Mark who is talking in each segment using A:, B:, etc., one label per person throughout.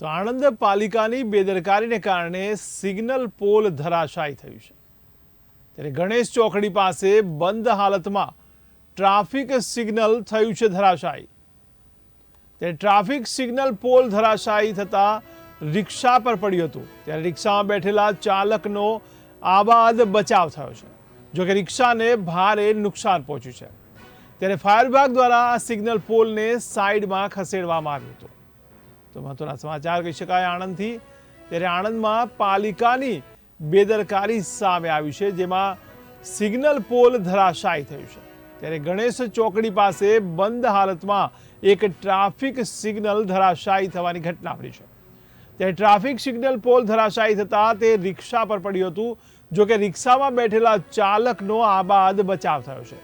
A: તો આણંદ પાલિકાની બેદરકારીને કારણે સિગ્નલ પોલ ધરાશાયી થયું છે. ત્યારે ગણેશ ચોકડી પાસે બંધ હાલતમાં ટ્રાફિક સિગ્નલ થયું છે ધરાશાયી. ત્યારે ટ્રાફિક સિગ્નલ પોલ ધરાશાયી થતાં રિક્ષા પર પડ્યું હતું. ત્યારે રિક્ષામાં બેઠેલા ચાલકનો આબાદ બચાવ થયો છે, જોકે રિક્ષાને ભારે નુકસાન પહોંચ્યું છે. ત્યારે ફાયર વિભાગ દ્વારા સિગ્નલ પોલને સાઈડમાં ખસેડવામાં આવ્યું હતું. તો મહત્વના સમાચાર કહી શકાય આણંદથી. ત્યારે આણંદમાં પાલિકાની બેદરકારી સામે આવી છે, જેમાં સિગ્નલ પોલ ધરાશાયી થયું છે. ત્યારે ગણેશ ચોકડી પાસે બંધ હાલતમાં એક ટ્રાફિક સિગ્નલ ધરાશાયી થવાની ઘટના બની છે. ત્યારે ટ્રાફિક સિગ્નલ પોલ ધરાશાયી થતાં તે રિક્ષા પર પડ્યું હતું જોકે રિક્ષામાં બેઠેલા ચાલકનો આબાદ બચાવ થયો છે.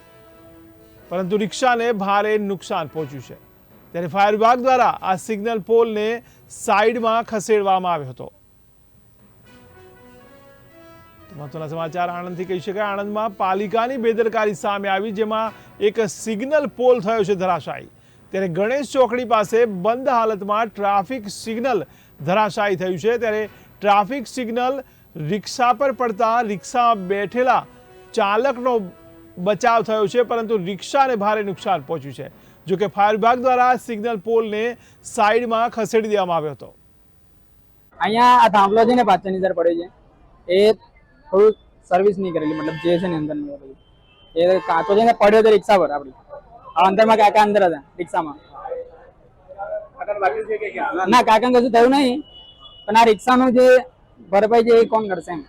A: પરંતુ રિક્ષાને ભારે નુકસાન પહોંચ્યું છે. ત્યારે ફાયર વિભાગ દ્વારા આ સિગ્નલ પોલને સાઈડમાં ખસેડવામાં આવ્યો હતો. મહત્વના સમાચાર આણંદથી કહી શકાય. આણંદમાં પાલિકાની બેદરકારી સામે આવી, જેમાં એક સિગ્નલ પોલ થયો છે ધરાશાયી. ત્યારે ગણેશ ચોકડી પાસે બંધ હાલતમાં ટ્રાફિક સિગ્નલ ધરાશાયી થયું છે. ત્યારે ટ્રાફિક સિગ્નલ રિક્ષા પર પડતા રિક્ષામાં બેઠેલા ચાલકનો બચાવ થયો છે, પરંતુ રિક્ષાને ભારે નુકસાન પહોંચ્યું છે. જો કે ફાયર વિભાગ દ્વારા સિગ્નલ પોલને સાઈડમાં ખસેડી દેવામાં આવ્યો હતો.
B: અહીંયા આ થાંભલો છે ને પાછળની અંદર પડ્યો છે. એ થોડું સર્વિસ નહીં કરેલી, મતલબ જે છે ને અંદર એ કાચો છે ને પડ્યો હતો રિક્ષા પર આપણે. આ અંદરમાં કાકા અંદર હતા, રિક્ષામાં. ના કાકા કશું થયું નહીં. પણ આ રિક્ષાનું જે ભરપાઈ છે એ કોણ કરશે એમ?